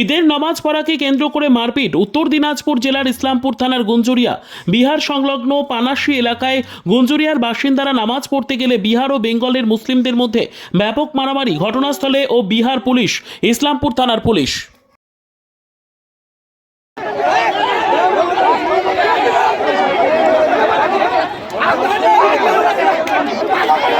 ঈদের নামাজ পড়াকে কেন্দ্র করে মারপিট উত্তর দিনাজপুর জেলার ইসলামপুর থানার গুঞ্জুরিয়া। বিহার সংলগ্ন পানাশি এলাকায় গুঞ্জুরিয়ার বাসিন্দারা নামাজ পড়তে গেলে বিহার ও বেঙ্গলের মুসলিমদের মধ্যে ব্যাপক মারামারি, ঘটনাস্থলে ও বিহার পুলিশ, ইসলামপুর থানার police.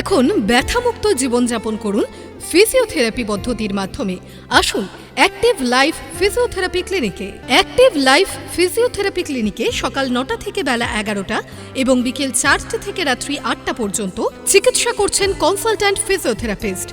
এখন ব্যথামুক্ত জীবনযাপন করুন ফিজিওথেরাপি পদ্ধতির মাধ্যমে। আসুন অ্যাক্টিভ লাইফ ফিজিওথেরাপি ক্লিনিকে অ্যাক্টিভ লাইফ ফিজিওথেরাপি ক্লিনিকে সকাল নটা থেকে বেলা এগারোটা এবং বিকেল চারটে থেকে রাত্রি আটটা পর্যন্ত চিকিৎসা করছেন consultant physiotherapist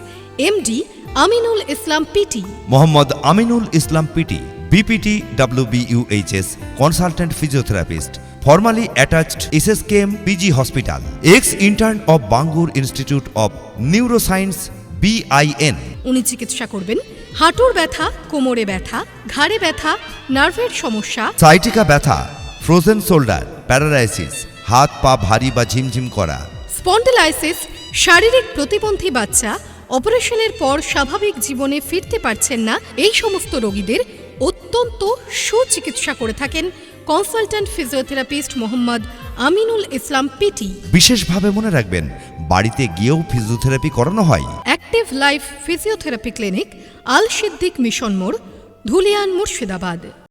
MD Aminul Islam PT Mohammad Aminul Islam PT BPT WBUHS consultant physiotherapist formally attached SSKM PG hospital ex intern of Bangur institute of neuroscience BIN উনি চিকিৎসা করবেন। হাঁটুর ব্যথা কোমরে ব্যথা ঘাড়ে ব্যথা নার্ভের সমস্যা। সাইটিকা ব্যথা ফ্রোজেন শোল্ডার প্যারালাইসিস হাত পা ভারী বা ঝিমঝিম করা। স্পন্ডিলাইসিস শারীরিক প্রতিবন্ধী বাচ্চা অপারেশনের পর স্বাভাবিক জীবনে ফিরতে পারছেন না। এই সমস্ত রোগীদের অত্যন্ত সুচিকিৎসা করে থাকেন। Consultant physiotherapist Mohammad Aminul Islam PT. বিশেষভাবে মনে রাখবেন বাড়িতে গিয়েও ফিজিওথেরাপি করানো হয়। Active life physiotherapy clinic Al Siddique mission মোড় ধুলিয়ান মুর্শিদাবাদ।